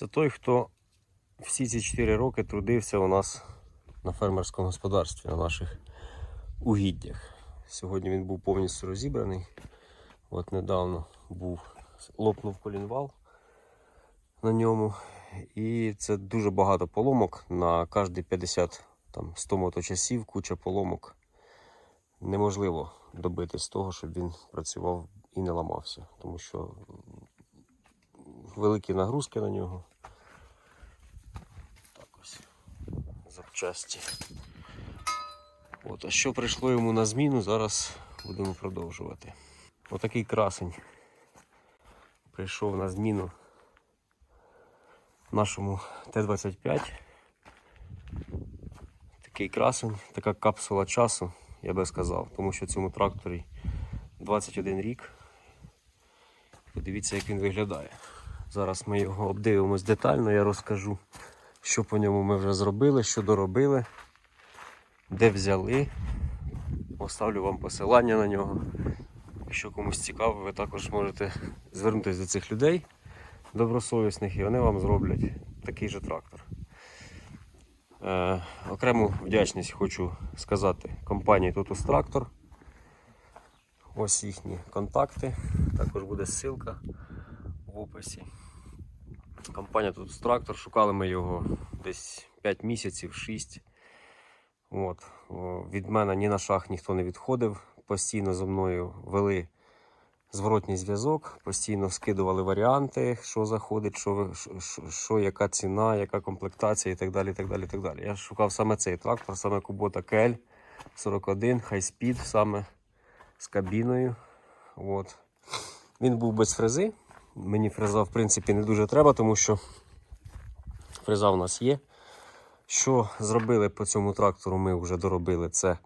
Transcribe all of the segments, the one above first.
Це той, хто всі ці 4 роки трудився у нас на фермерському господарстві, на наших угіддях. Сьогодні він був повністю розібраний. От недавно був лопнув колінвал на ньому. І це дуже багато поломок на кожні 50 там, 100 моточасів, куча поломок. Неможливо добитись того, щоб він працював і не ламався, тому що великі нагрузки на нього. Так ось запчасті. От, а що прийшло йому на зміну, зараз будемо продовжувати. Отакий красень прийшов на зміну нашому Т-25. Такий красень, така капсула часу, я би сказав, тому що цьому тракторі 21 рік. Подивіться, як він виглядає. Зараз ми його обдивимось детально, я розкажу, що по ньому ми вже зробили, що доробили, де взяли. Оставлю вам посилання на нього. Якщо комусь цікаво, ви також можете звернутися до цих людей добросовісних і вони вам зроблять такий же трактор. Е, окрему вдячність хочу сказати компанії Totus Tractor. Ось їхні контакти. Також буде ссылка в описі. Компанія Totus Tractor. Шукали ми його десь 5 місяців, 6. От. Від мене ні на шаг ніхто не відходив. Постійно зі мною вели зворотній зв'язок, постійно скидували варіанти, що заходить, що, що, що, яка ціна, яка комплектація і так далі. так далі, так далі. Я шукав саме цей трактор, саме Kubota KL 41 High Speed, саме з кабіною. От. Він був без фрези. Мені фреза, в принципі, не дуже треба, тому що фреза в нас є. Що зробили по цьому трактору, ми вже доробили. Це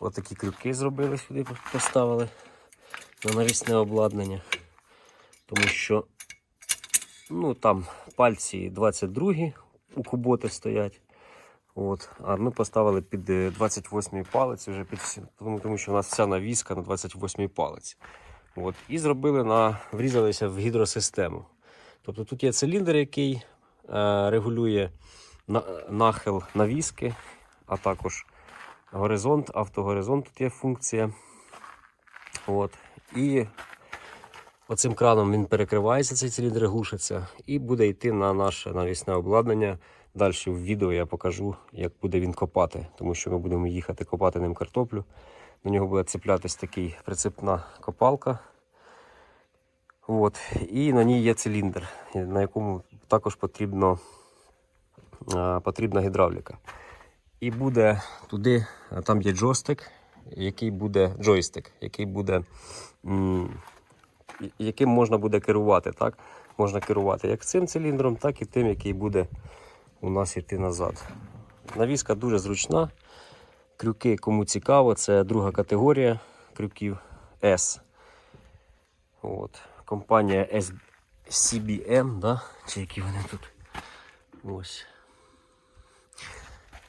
отакі крюки зробили сюди, поставили на навісне обладнання. Тому що ну, там пальці 22 у куботи стоять. От. А ми поставили під 28 палець, вже під, тому, що у нас вся навіска на 28 палець. От. І зробили на, врізалися в гідросистему. Тобто тут є циліндр, який е, регулює на, нахил навіски, а також горизонт, автогоризонт тут є функція. От. І оцим краном він перекривається, цей циліндр глушиться, і буде йти на наше навісне обладнання. Далі в відео я покажу, як буде він копати, тому що ми будемо їхати копати ним картоплю. До нього буде цеплятись такий прицепна копалка. От. І на ній є циліндр, на якому також потрібно, потрібна гідравліка. І буде туди, там є джойстик, який буде джойстик, який буде, яким можна буде керувати. Так? Можна керувати як цим циліндром, так і тим, який буде у нас йти назад. Навіска дуже зручна. Крюки, кому цікаво, це друга категорія крюків S. От. Компанія S- CBM, да? чи які вони тут. Ось.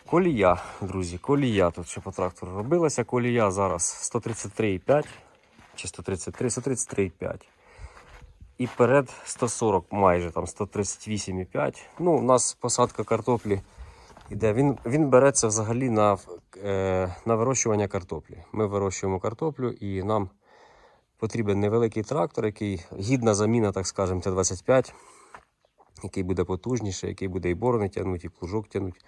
Колія, друзі, колія тут ще по трактору робилася. Колія зараз 133,5 чи 133, 133,5. І перед 140 майже там 138,5. Ну, у нас посадка картоплі іде. Він, він береться взагалі на, е, на вирощування картоплі. Ми вирощуємо картоплю і нам потрібен невеликий трактор, який гідна заміна, так скажемо, Т-25, який буде потужніший, який буде і борони тягнути, і плужок тягнути.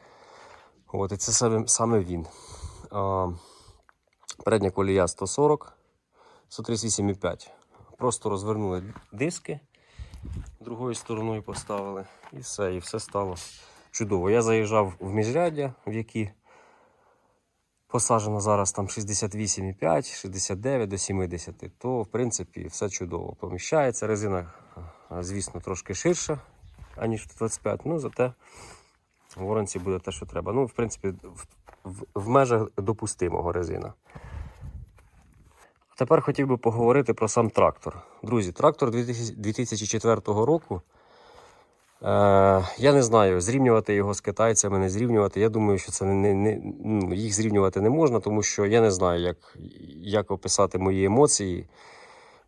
От, і це саме, саме він. А, передня колія 140, 138,5. Просто розвернули диски другою стороною поставили. І все, і все стало чудово. Я заїжджав в міжряддя, в які посаджено зараз там 68,5, 69 до 70, то в принципі все чудово. Поміщається. Резина, звісно, трошки ширша, аніж 25, ну зате в воронці буде те, що треба. Ну, в принципі, в, в, в межах допустимого резина. Тепер хотів би поговорити про сам трактор. Друзі, трактор 2004 року. Е, я не знаю, зрівнювати його з китайцями, не зрівнювати. Я думаю, що це не, не, не, ну, їх зрівнювати не можна, тому що я не знаю, як, як описати мої емоції.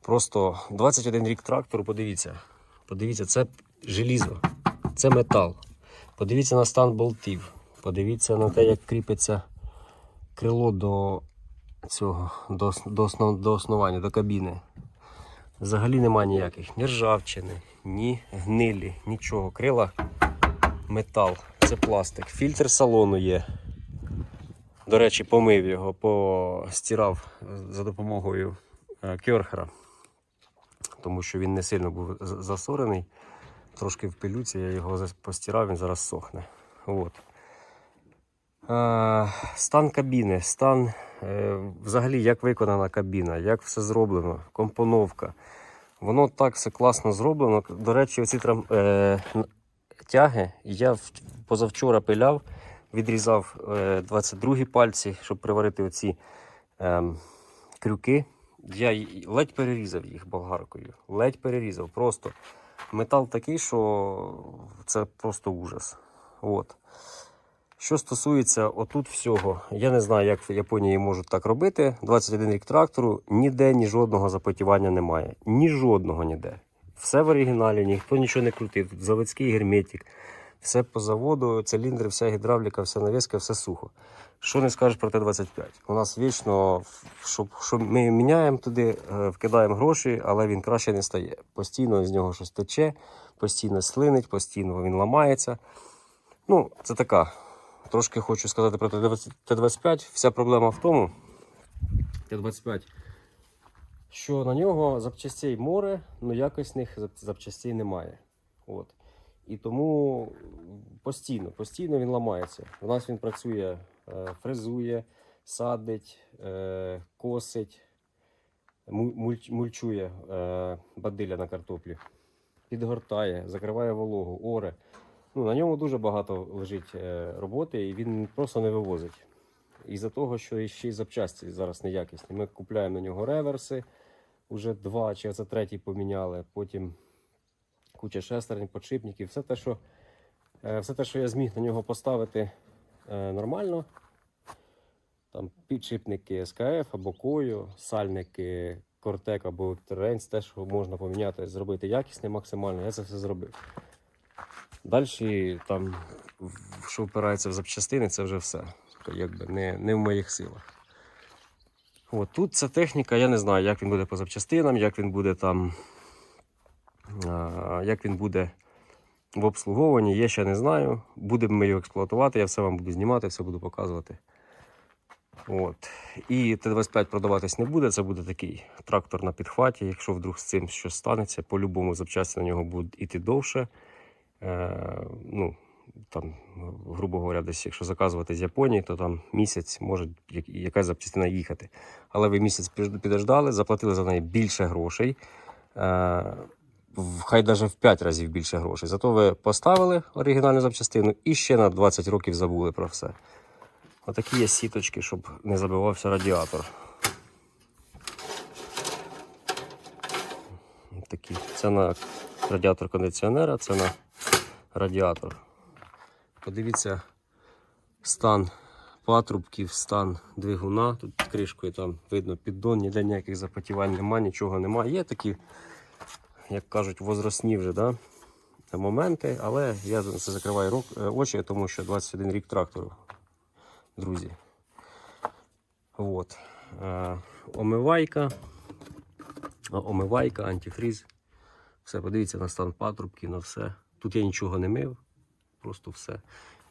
Просто 21 рік трактору, подивіться. Подивіться, це желізо. Це метал. Подивіться на стан болтів. Подивіться на те, як кріпиться крило до цього, до, до, основ, до основання, до кабіни. Взагалі немає ніяких ні ржавчини, ні гнилі, нічого. Крила метал, це пластик. Фільтр салону є. До речі, помив його, постирав за допомогою е, кьорхера, тому що він не сильно був засорений. Трошки в пилюці, я його постирав, він зараз сохне. От. Е, стан кабіни, стан е, взагалі, як виконана кабіна, як все зроблено, компоновка. Воно так все класно зроблено. До речі, оці трам, е, тяги я позавчора пиляв, відрізав е, 22 пальці, щоб приварити оці е, крюки. Я ледь перерізав їх болгаркою. Ледь перерізав. Просто метал такий, що це просто ужас. От. Що стосується отут всього, я не знаю, як в Японії можуть так робити. 21 рік трактору, ніде ні жодного запотівання немає. Ні жодного ніде. Все в оригіналі, ніхто нічого не крутив. Заводський герметик, все по заводу, циліндри, вся гідравліка, вся навіска, все сухо. Що не скажеш про Т-25? У нас вічно, що, що ми міняємо туди, е, вкидаємо гроші, але він краще не стає. Постійно з нього щось тече, постійно слинить, постійно він ламається. Ну, це така. Трошки хочу сказати про Т-20 Т-25. Вся проблема в тому, Т-25, що на нього запчастей море, але якісних зап- запчастей немає. От. І тому постійно, постійно він ламається. У нас він працює, е, фрезує, садить, е, косить, мульчує е, бадилля на картоплі, підгортає, закриває вологу, оре. Ну, на ньому дуже багато лежить е, роботи, і він просто не вивозить. Із-за того, що ще й запчасті зараз неякісні. Ми купляємо на нього реверси, вже два чи це третій поміняли. Потім куча шестерень, подшипників. Все те, що, е, все те, що я зміг на нього поставити е, нормально. Там підшипники СКФ або Кою, сальники Кортек або Теренц, те, що можна поміняти, зробити якісне максимально. Я це все зробив. Далі, там, що впирається в запчастини, це вже все. Якби не, не в моїх силах. От, тут ця техніка, я не знаю, як він буде по запчастинам, як він буде там. А, як він буде в обслуговуванні, я ще не знаю. Будемо ми його експлуатувати, я все вам буду знімати, все буду показувати. От. І Т-25 продаватись не буде, це буде такий трактор на підхваті. Якщо вдруг з цим щось станеться, по-любому запчасті на нього будуть іти довше. Ну, там, грубо говоря, десь, якщо заказувати з Японії, то там місяць може якась запчастина їхати. Але ви місяць підождали, заплатили за неї більше грошей. Е, хай навіть в 5 разів більше грошей. Зато ви поставили оригінальну запчастину і ще на 20 років забули про все. Отакі є сіточки, щоб не забивався радіатор. Такі. Це на радіатор кондиціонера, це на радіатор. Подивіться стан патрубків, стан двигуна. Тут під кришкою там видно піддон, ніде ніяких запотівань немає, нічого немає. Є такі, як кажуть, возрастні вже да, моменти, але я це закриваю рок- е, очі, тому що 21 рік трактору, друзі. От. Е, омивайка. Омивайка, антифріз. Все, подивіться на стан патрубки, на все. Тут я нічого не мив, просто все.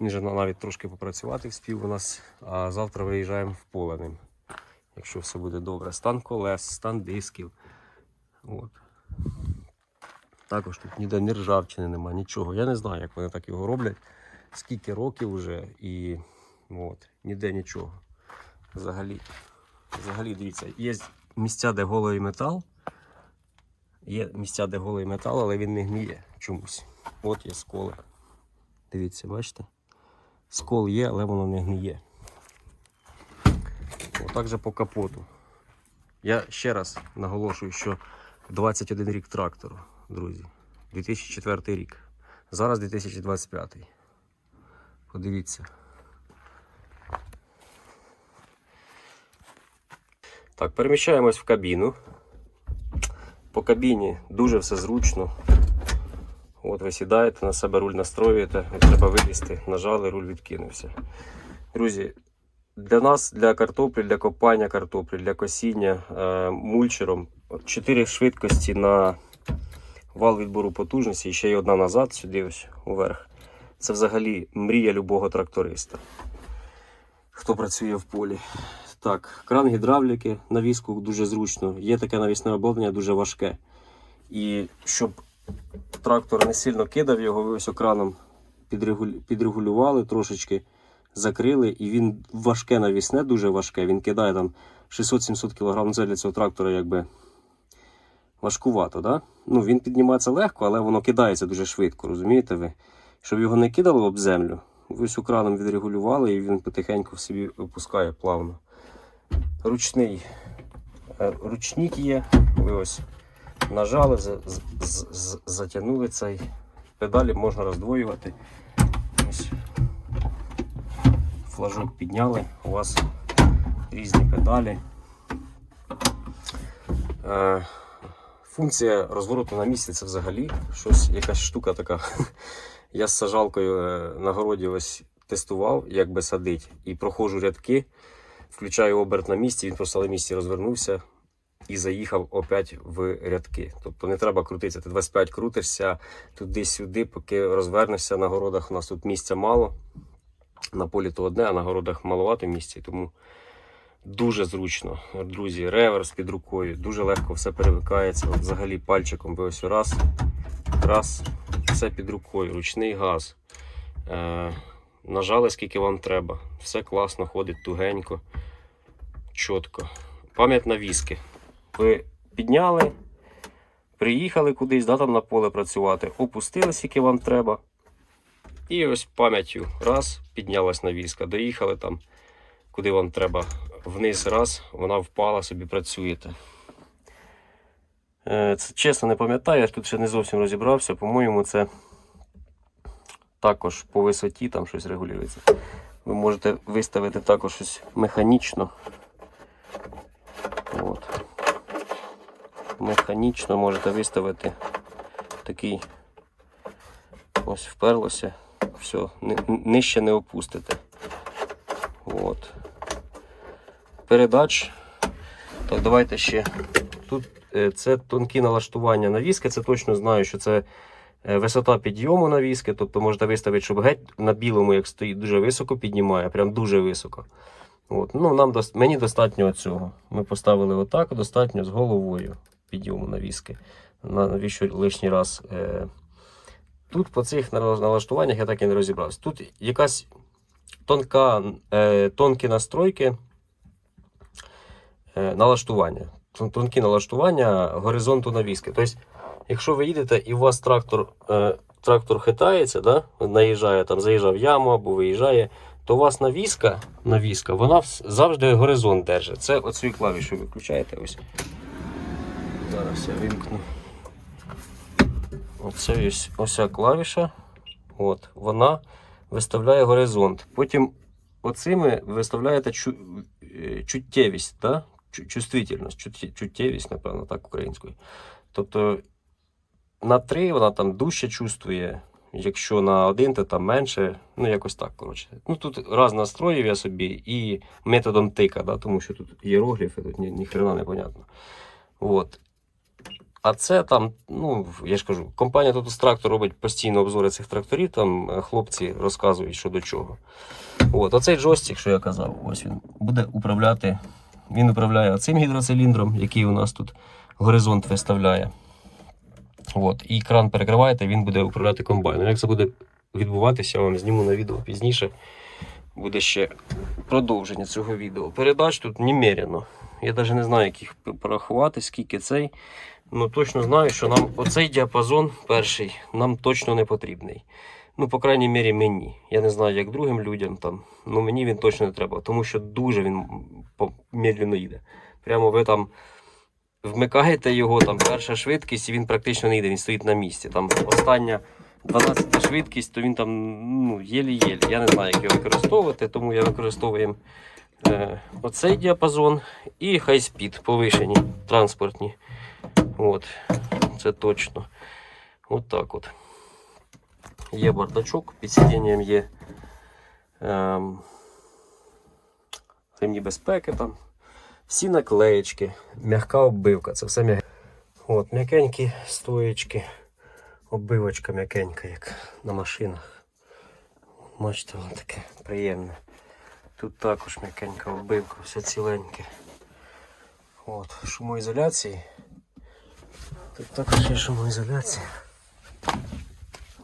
Він же навіть трошки попрацювати вспів у нас, а завтра виїжджаємо в поле ним. Якщо все буде добре. Стан колес, стан дисків. От. Також тут ніде ні ржавчини немає, нічого. Я не знаю, як вони так його роблять. Скільки років вже і от, ніде нічого. Взагалі. Взагалі, дивіться, є місця, де голий метал. Є місця, де голий метал, але він не гніє чомусь. От є сколи. Дивіться, бачите? Скол є, але воно не гниє. Отак же по капоту. Я ще раз наголошую, що 21 рік трактору, друзі. 2004 рік. Зараз 2025. Подивіться. Так, переміщаємось в кабіну. По кабіні дуже все зручно. От ви сідаєте, на себе руль настроюєте, треба вилізти, нажали, руль відкинувся. Друзі, для нас, для картоплі, для копання картоплі, для косіння е, мульчером 4 швидкості на вал відбору потужності і ще й одна назад, сюди ось уверх. Це взагалі мрія любого тракториста, хто працює в полі. Так, кран гідравліки, навіску дуже зручно. Є таке навісне обладнання дуже важке. І щоб трактор не сильно кидав його, ви ось краном підрегулювали трошечки, закрили, і він важке навісне, дуже важке. Він кидає там 600-700 кг. Ну, Це для цього трактора якби важкувато, да? Ну, він піднімається легко, але воно кидається дуже швидко, розумієте ви? Щоб його не кидало об землю, ось краном відрегулювали і він потихеньку в собі опускає плавно. Ручний е, ручник є, ви ось нажали, з- з- з- затягнули цей. Педалі можна роздвоювати. Ось. Флажок підняли, у вас різні педалі. Е, Функція розвороту на місці це взагалі щось, якась штука така. Я з сажалкою е, на городі ось тестував, як би садить, і проходжу рядки, включаю оберт на місці, він просто на місці розвернувся і заїхав опять в рядки. Тобто не треба крутитися. Ти 25 крутишся туди-сюди, поки розвернешся на городах. У нас тут місця мало. На полі то одне, а на городах маловато місця. Тому дуже зручно. Друзі, реверс під рукою, дуже легко все перемикається. От взагалі пальчиком ви ось раз, раз, все під рукою, ручний газ. Нажали скільки вам треба. Все класно, ходить тугенько, чітко. Пам'ять на віски. Ви підняли, приїхали кудись, да, там на поле працювати, опустили, скільки вам треба. І ось пам'яттю раз, піднялась на візка, доїхали там, куди вам треба. Вниз раз, вона впала, собі працюєте. Е, Це чесно не пам'ятаю, я тут ще не зовсім розібрався. По-моєму, це також по висоті там щось регулюється. Ви можете виставити також щось механічно. От. Механічно можете виставити такий. Ось вперлося. Все, нижче не опустите. От. Передач. Так, давайте ще. Тут е, це тонкі налаштування навіски. Це точно знаю, що це висота підйому навіски. Тобто можете виставити, щоб геть на білому, як стоїть, дуже високо піднімає, прям дуже високо. От. Ну, нам мені достатньо цього. Ми поставили отак, достатньо з головою підйому навіски. На- Навіщо лишній раз. Е, Тут по цих налаштуваннях я так і не розібрався. Тут якась тонка, е, тонкі настройки е, налаштування. Тонкі налаштування горизонту навіски. Тобто, якщо ви їдете і у вас трактор, е, трактор хитається, да? наїжджає, там, заїжджав яму або виїжджає, то у вас навіска, навіска вона завжди горизонт держить. Це оцю клавішу ви включаєте. Ось. Зараз я вимкну. Оце ось, ось ця клавіша. От, вона виставляє горизонт. Потім оцими виставляєте чу, е, чуттєвість, да? Чувствительність, чуттєвість, напевно, так українською. Тобто на 3 вона там дужче чувствує, якщо на 1, то там менше. Ну, якось так, коротше. Ну, тут раз настроїв я собі і методом тика, да? тому що тут іерогліфи, тут ні, ні хрена не понятно. От. А це там, ну я ж кажу, компанія тут трактор робить постійно обзори цих тракторів. Там е, хлопці розказують, що до чого. От, оцей джойстик, що я казав, ось він буде управляти. Він управляє цим гідроциліндром, який у нас тут горизонт виставляє. От, і кран перекриваєте, він буде управляти комбайном. Як це буде відбуватися, я вам зніму на відео пізніше. Буде ще продовження цього відео. Передач тут немерено. Я навіть не знаю, як їх порахувати, скільки цей. Ну точно знаю, що нам оцей діапазон перший нам точно не потрібний. Ну, по крайній мірі, мені. Я не знаю, як другим людям там. Ну мені він точно не треба, тому що дуже він медленно їде. Прямо ви там вмикаєте його, там перша швидкість, і він практично не йде, він стоїть на місці. Там остання 12 швидкість, то він там ну, єлі-єлі. Я не знаю, як його використовувати, тому я використовую е, оцей діапазон і хай-спід повишені транспортні. От, це точно. От так от. Є бардачок, під сидінням є ем, ремні безпеки там. Всі наклеєчки, м'яка оббивка, це все м'яке. От, м'якенькі стоєчки, оббивочка м'якенька, як на машинах. Бачите, воно таке приємне. Тут також м'якенька оббивка, все ціленьке. От, шумоізоляції. Тут також є шумоізоляція.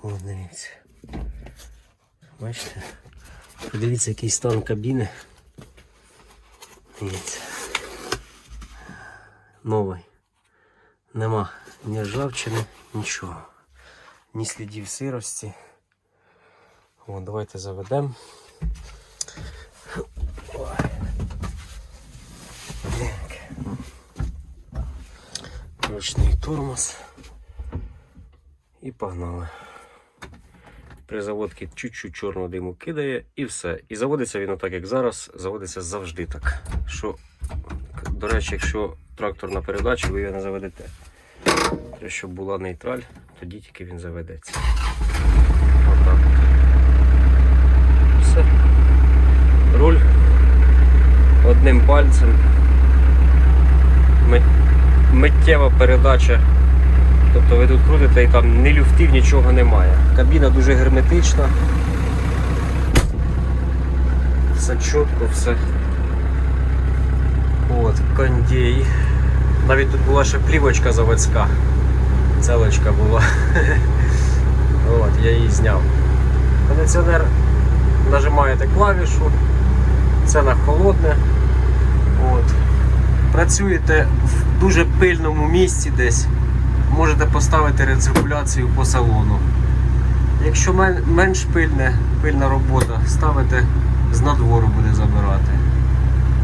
От, дивіться. Бачите? Подивіться, який стан кабіни. Дивіться. Новий. Нема ні ржавчини, нічого. Ні слідів сирості. О, давайте заведемо. Ручний тормоз. І погнали. При заводці чуть-чуть чорного диму кидає і все. І заводиться він отак, як зараз, заводиться завжди так. Що, до речі, якщо трактор на передачі, ви його не заведете. Треба, Щоб була нейтраль, тоді тільки він заведеться. Отак. Все. Руль одним пальцем. Миттєва передача. Тобто ви тут крутите і там ні люфтів, нічого немає. Кабіна дуже герметична. Все чітко, все. От, кондей. Навіть тут була ще плівочка заводська. Целочка була. От, я її зняв. Кондиціонер нажимаєте клавішу, це на холодне. От. Працюєте в дуже пильному місці десь можете поставити рециркуляцію по салону. Якщо менш пильне, пильна робота, ставите з надвору буде забирати.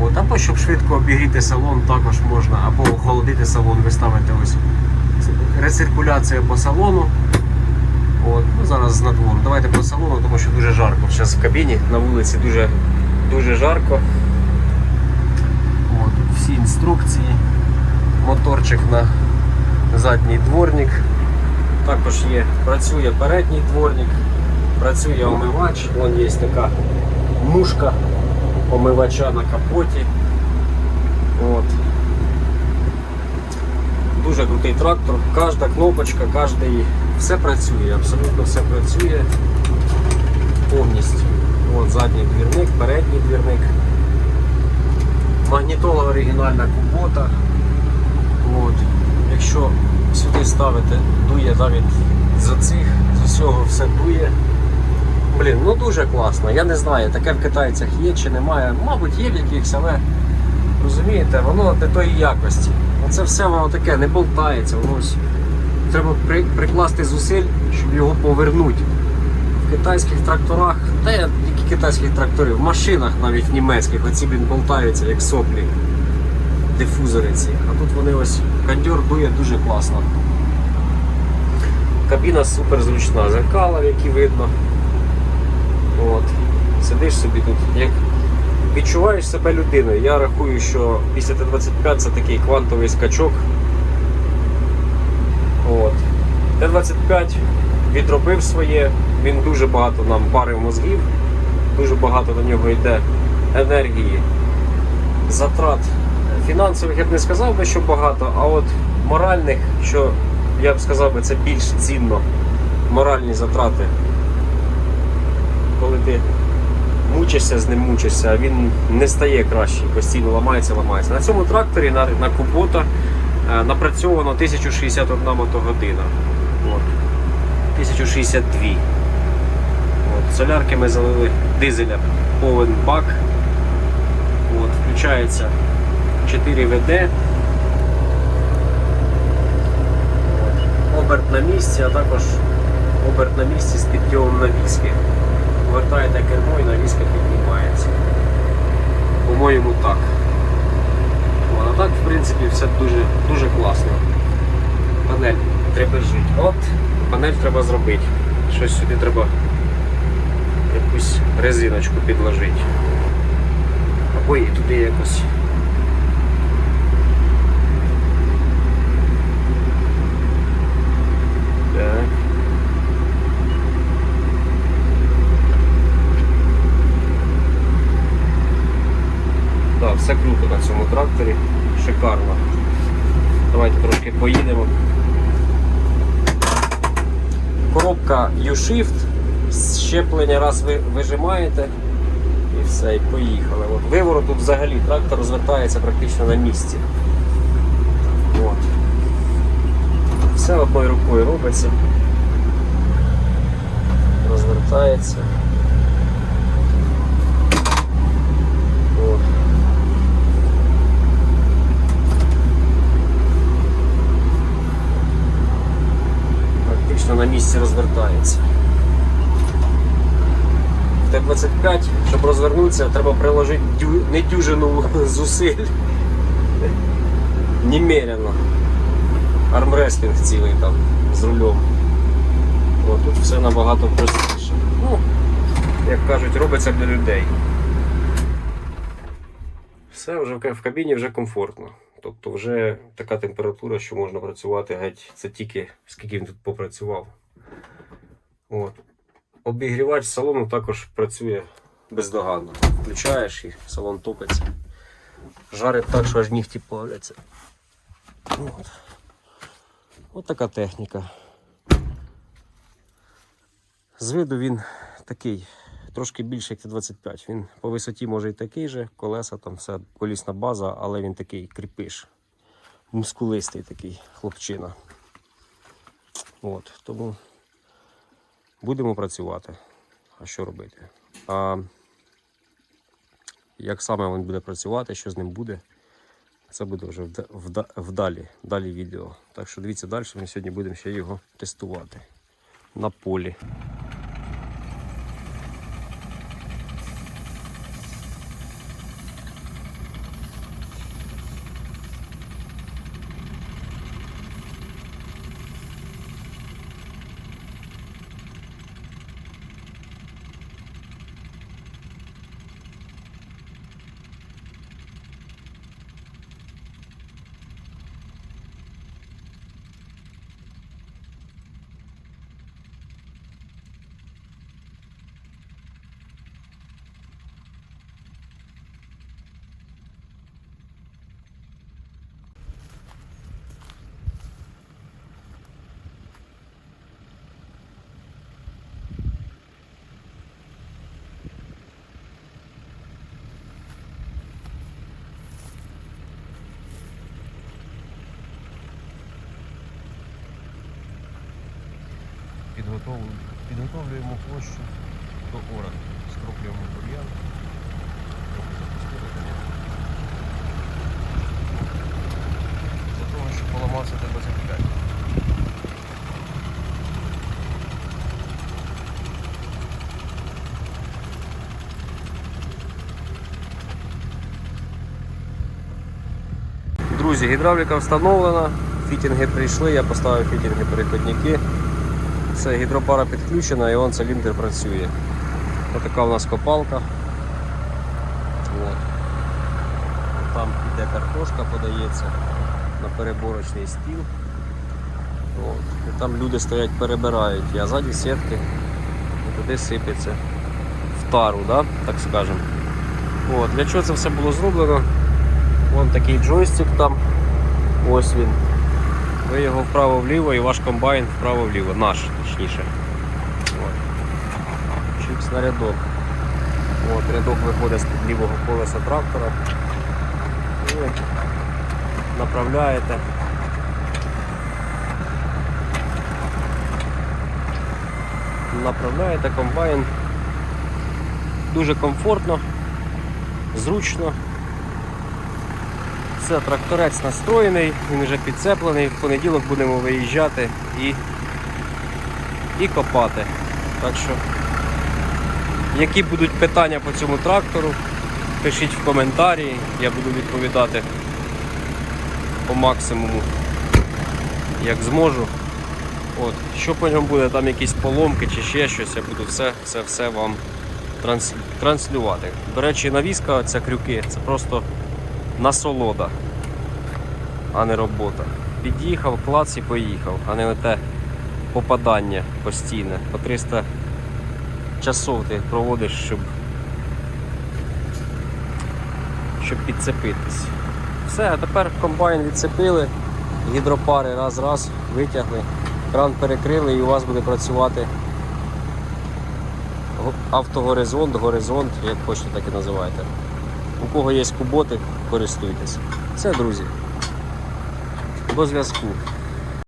От, або щоб швидко обігріти салон, також можна, або охолодити салон, ви ставите ось рециркуляція по салону. От, ну, зараз з надвору. Давайте по салону, тому що дуже жарко. Зараз в кабіні на вулиці дуже, дуже жарко. От, тут всі інструкції. Моторчик на задній дворник. Також є, працює передній дворник, працює омивач, вон є така мушка омивача на капоті. От. Дуже крутий трактор, кожна кнопочка, кожний, все працює, абсолютно все працює повністю. От задній двірник, передній двірник. Магнітола оригінальна кубота. От. Якщо сюди ставити, дує навіть з оцих, з усього все дує. Блін, ну дуже класно. Я не знаю, таке в китайцях є чи немає. Мабуть, є в якихось, але розумієте, воно не тої якості. Оце все воно таке не болтається, воно треба при, прикласти зусиль, щоб його повернути. В китайських тракторах, та я які китайських тракторів, в машинах навіть німецьких, оці блін болтаються як соплі дифузори ці. А тут вони ось кондьор дує дуже класно. Кабіна супер зручна, зеркала, які видно. От. Сидиш собі тут, як відчуваєш себе людиною. Я рахую, що після Т-25 це такий квантовий скачок. От. Т-25 відробив своє, він дуже багато нам парив мозгів, дуже багато на нього йде енергії, затрат фінансових я б не сказав би, що багато, а от моральних, що я б сказав би, це більш цінно. Моральні затрати. Коли ти мучишся з ним мучишся, він не стає кращий, постійно ламається, ламається. На цьому тракторі на, на Кубота е, напрацьовано 1061 мотогодина. От. 1062. От. Солярки ми залили дизеля повен бак. От. Включається 4 ВД. Оберт на місці, а також оберт на місці з підйомом на віски. Повертаєте кермо і на віска піднімається. По-моєму так. А так, в принципі, все дуже, дуже класно. Панель треба жити. От, панель треба зробити. Щось сюди треба якусь резиночку підложити. Або і туди якось. Так. все круто на цьому тракторі. Шикарно. Давайте трошки поїдемо. U-Shift, щеплення раз ви вижимаєте і все, і поїхали. От виворот тут взагалі трактор розвертається практично на місці. От. Все одною рукою робиться. Розвертається. Практично на місці розвертається. В Т-25, щоб розвернутися, треба приложити дю... не дюжину зусиль. Немерено. Армрестлінг цілий там з рулем. О, тут все набагато простіше. Ну, як кажуть, робиться для людей. Все вже в кабіні вже комфортно. Тобто вже така температура, що можна працювати геть. Це тільки скільки він тут попрацював. От. Обігрівач салону також працює бездоганно. Включаєш і салон топиться. Жарить так, що аж нігті плавляться. От. От така техніка. З виду він такий, трошки більше, як Т-25. Він по висоті може і такий же, колеса, там все, колісна база, але він такий кріпиш. Мускулистий такий хлопчина. От, тому будемо працювати. А що робити? А як саме він буде працювати, що з ним буде, це буде вже вда- вда- вдалі, далі відео. Так що дивіться далі, ми сьогодні будемо ще його тестувати на полі. Підготовлюємо, підготовлюємо площу до оранки. Скроплюємо бур'ян. Для того, щоб поламався Т-25. Друзі, гідравліка встановлена, фітінги прийшли, я поставив фітінги переходники. Це гідропара підключена і он циліндр працює. Ось така у нас копалка. От. Там іде картошка, подається на переборочний стіл. От. І там люди стоять, перебирають, а ззаді сітки і туди сипеться в тару, да? так скажемо. Для чого це все було зроблено? Вон такий джойстик там. Ось він. Ви його вправо-вліво і ваш комбайн вправо-вліво. Наш, точніше. От. Чіпс на рядок. От, рядок виходить з під лівого колеса трактора. І направляєте. Направляєте комбайн. Дуже комфортно, зручно. Це тракторець настроєний, він вже підцеплений. В понеділок будемо виїжджати і, і копати. Так що, які будуть питання по цьому трактору, пишіть в коментарі, я буду відповідати по максимуму, як зможу. От. Що по ньому буде, там якісь поломки чи ще щось, я буду все, все, все вам транслювати. До речі, навіска, ця крюки, це просто насолода, а не робота. Під'їхав, клац і поїхав, а не те попадання постійне. По 300 часов ти проводиш, щоб щоб підцепитись. Все, а тепер комбайн відцепили, гідропари раз-раз витягли, кран перекрили і у вас буде працювати автогоризонт, горизонт, як хочете, так і називайте. У кого є куботи, користуйтесь. Все, друзі. До зв'язку.